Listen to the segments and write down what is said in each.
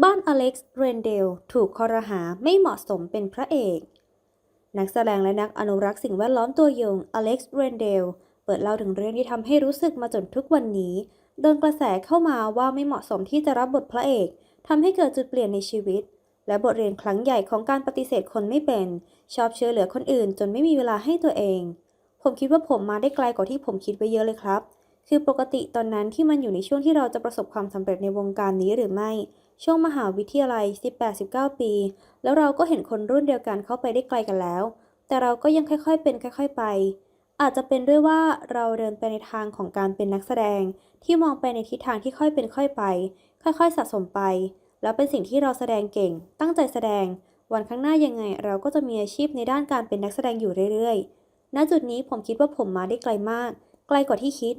บ้านอเล็กซ์ เรนเดล ถูกคอรหาไม่เหมาะสมเป็นพระเอก นักแสดงและนักอนุรักษ์สิ่งแวดล้อมตัวยงอเล็กซ์ เรนเดล เปิดเล่าถึงเรื่องที่ทำให้รู้สึกมาจนทุกวันนี้ โดนกระแสเข้ามาว่าไม่เหมาะสมที่จะรับบทพระเอก ทำให้เกิดจุดเปลี่ยนในชีวิต และบทเรียนครั้งใหญ่ของการปฏิเสธคนไม่เป็น ชอบเชื่อเหลือคนอื่น จนไม่มีเวลาให้ตัวเอง ผมคิดว่าผมมาได้ไกลกว่าที่ผมคิดไว้เยอะเลยครับ คือปกติตอนนั้นที่มันอยู่ในช่วงที่เราจะประสบความสำเร็จในวงการนี้หรือไม่ ช่วงมหาวิทยาลัย 18-19 ปี แล้วเราก็เห็นคนรุ่นเดียวกันเข้าไปได้ไกลกันแล้ว แต่เราก็ยังค่อยๆเป็นค่อย ๆไป อาจจะเป็นด้วยว่าเราเดินไปในทางของการเป็นนักแสดง ที่มองไปในทิศทางที่ค่อยเป็นค่อยไป ค่อยๆ สะสมไป แล้วเป็นสิ่งที่เราแสดงเก่ง ตั้งใจแสดง วันข้างหน้ายังไง เราก็จะมีอาชีพในด้านการเป็นนักแสดงอยู่เรื่อยๆ ณ จุดนี้ผมคิดว่าผมมาได้ไกลมาก ไกลกว่าที่คิด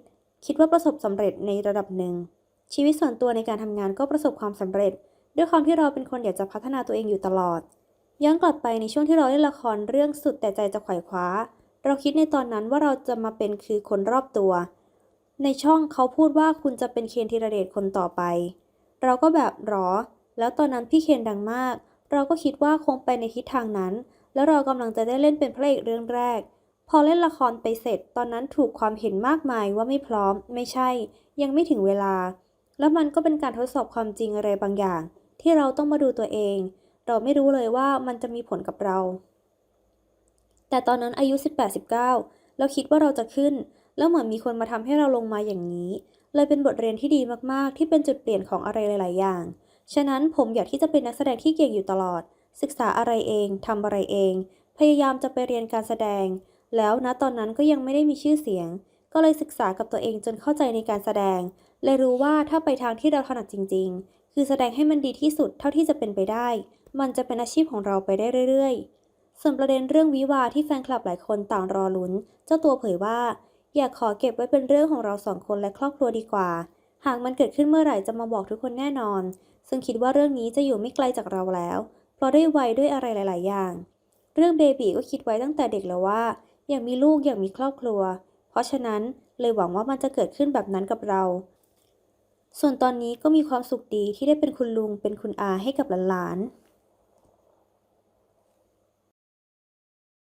คิดว่าประสบสำเร็จในระดับหนึ่ง ชีวิตส่วนตัวในการทำงานก็ประสบความสำเร็จ ด้วยความที่เราเป็นคนอยากจะพัฒนาตัวเองอยู่ตลอด ย้อนกลับไปในช่วงที่เราเล่นละครเรื่องสุดแต่ใจจะไขว่คว้า เราคิดในตอนนั้นว่าเราจะมาเป็นคือคนรอบตัว ในช่องเขาพูดว่าคุณจะเป็นเคนธีรเดชคนต่อไป เราก็แบบหรอ แล้วตอนนั้นพี่เคนดังมาก เราก็คิดว่าคงไปในทิศทางนั้น แล้วเรากำลังจะได้เล่นเป็นพระเอกเรื่องแรก พอเล่นละครไปเสร็จตอนนั้นถูกความเห็นมากมายว่าไม่พร้อม ไม่ใช่ ยังไม่ถึงเวลา แล้วมันก็เป็นการทดสอบความจริงอะไรบางอย่าง ที่เราต้องมาดูตัวเอง เราไม่รู้เลยว่ามันจะมีผลกับเรา แต่ตอนนั้นอายุ 18-19 เราคิดว่าเราจะขึ้น แล้วเหมือนมีคนมาทำให้เราลงมาอย่างนี้ เลยเป็นบทเรียนที่ดีมากๆ ที่เป็นจุดเปลี่ยนของอะไรหลาย ๆ อย่าง ฉะนั้นผมอยากที่จะเป็นนักแสดงที่เก่งอยู่ตลอด ศึกษาอะไรเองทำอะไรเอง พยายามจะไปเรียนการแสดง แล้วณตอนนั้นก็ยังไม่ได้มีชื่อเสียง ก็เลยศึกษากับตัวเองจนเข้าใจในการแสดง เลยรู้ว่าถ้าไปทางที่เราถนัดจริง ๆ คือแสดงให้มันดีที่สุดเท่าที่จะเป็นไปได้ มันจะเป็นอาชีพของเราไปได้เรื่อยๆ ส่วนประเด็นเรื่องวิวาที่แฟนคลับหลายคนต่างรอลุ้น เจ้าตัวเผยว่า อยากขอเก็บไว้เป็นเรื่องของเราสองคนและครอบครัวดีกว่า หากมันเกิดขึ้นเมื่อไหร่จะมาบอกทุกคนแน่นอน ซึ่งคิดว่าเรื่องนี้จะอยู่ไม่ไกลจากเราแล้ว เพราะด้วยวัยด้วยอะไรหลาย ๆ อย่าง เรื่องเบบีก็คิดไว้ตั้งแต่เด็กแล้วว่า อยากมีลูกอยากมีครอบครัว เพราะฉะนั้นเลยหวังว่ามันจะเกิดขึ้นแบบนั้นกับเรา ส่วนตอนนี้ก็มีความสุขดีที่ได้เป็นคุณลุงเป็นคุณอาให้กับหลานๆ